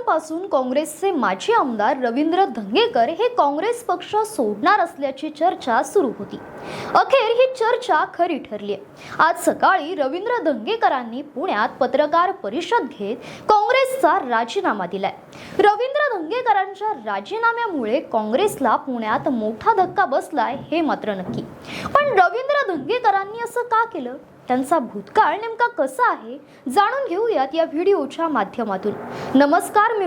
दिवसांपासून काँग्रेसचे माजी आमदार रवींद्र धंगेकर हे काँग्रेस पक्ष सोडणार असल्याची चर्चा सुरू होती. अखेर ही चर्चा खरी ठरली आहे. आज सकाळी रवींद्र धंगेकरांनी पुण्यात पत्रकार परिषद घेत काँग्रेसचा राजीनामा दिलाय. रवींद्र धंगेकरांच्या राजीनाम्यामुळे काँग्रेसला पुण्यात मोठा धक्का बसलाय हे मात्र नक्की. पण रवींद्र धंगेकरांनी असं का केलं? त्यांचा भूतकाळ नेमका कसा आहे जाणून घेऊयात या व्हिडिओच्या माध्यमातून. नमस्कार मी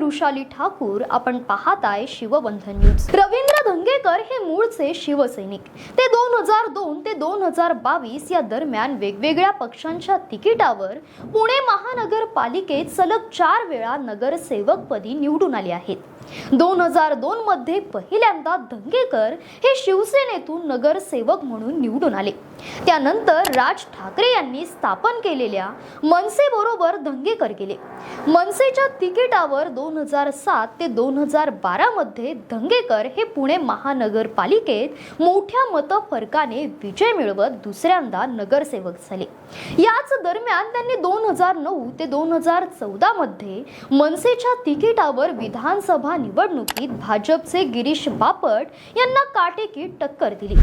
ठाकूर. आपण पाहत आहे शिवबंधन न्यूज. रवींद्र धंगेकर हे मूळचे शिवसैनिक. ते दोन हजार दोन ते दोन हजार बावीस या दरम्यान वेगवेगळ्या पक्षांच्या तिकिटावर पुणे महानगरपालिकेत सलग चार वेळा नगरसेवकपदी निवडून आले आहेत. दोन हजार दोन मध्ये पहिल्यांदा धंगेकर हे शिवसेनेतून नगरसेवक म्हणून निवडून आले. त्यानंतर राज ठाकरे यांनी स्थापन केलेल्या मनसे बरोबर धंगेकर गेले मनसेच्या तिकिटावर दोन हजार सात ते दोन हजार बारा मध्ये धंगेकर हे पुणे महानगरपालिकेत मोठ्या मतफरकाने विजय मिळवत दुसऱ्यांदा नगरसेवक झाले. याच दरम्यान त्यांनी दोन हजार नऊ ते दोन हजार चौदा मध्ये मनसेच्या तिकिटावर विधानसभा निवडणुकीत भाजपचे गिरीश बापट यांना काटेकी टक्कर दिली.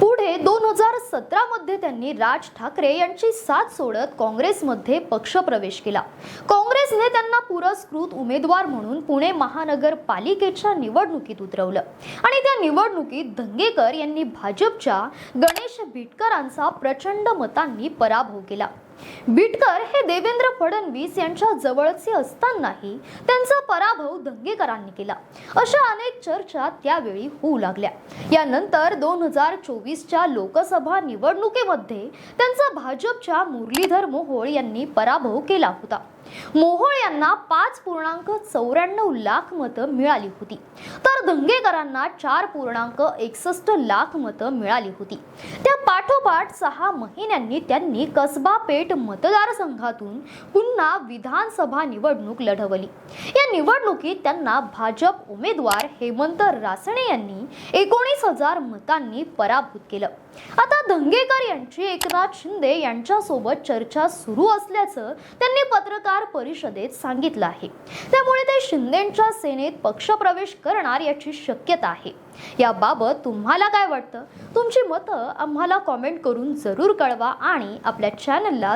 पुढे दोन हजार सतरा मध्ये त्यांनी राज ठाकरे यांची साथ सोडत काँग्रेसमध्ये पक्षप्रवेश केला. काँग्रेसने त्यांना पुरस्कृत उमेदवार म्हणून पुणे महानगरपालिकेच्या निवडणुकीत उतरवलं. आणि त्या निवडणुकीत धंगेकर यांनी भाजपच्या गणेश बिटकरांचा प्रचंड मतांनी पराभव केला. बिटकर हे देवेंद्र फडणवीस यांच्या जवळचे असतानाही त्यांचा पराभव दंगेकरांनी केला. अशा अनेक चर्चा त्यावेळी होऊ लागल्या. यानंतर दोन हजार चोवीसच्या लोकसभा निवडणुकीमध्ये त्यांचा भाजपच्या मुरलीधर मोहोळ यांनी पराभव केला होता. मोहोळ यांना पाच पूर्णांक चौऱ्याण्णव लाख मतं मिळाली होती. तर दंगेकरांना चार पूर्णांक एकसष्ट लाख मतं मिळाली होती. त्या पाठोपाठ सहा महिन्यांनी त्यांनी कसबा पेठ थेट मतदारसंघातून पुन्हा विधानसभा निवडणूक लढवली. या निवडणुकीत त्यांना भाजप उमेदवार हेमंत रासणे यांनी एकोणीस हजार मतांनी पराभूत केलं. आता धंगेकर यांची एकनाथ शिंदे यांच्यासोबत चर्चा सुरू असल्याचं त्यांनी पत्रकार परिषदेत सांगितलं आहे. त्यामुळे ते शिंदेच्या सेनेत पक्षप्रवेश करणार याची शक्यता आहे. याबाबत तुम्हाला काय वाटतं? तुमची मतं आम्हाला कॉमेंट करून जरूर कळवा आणि आपल्या चॅनलला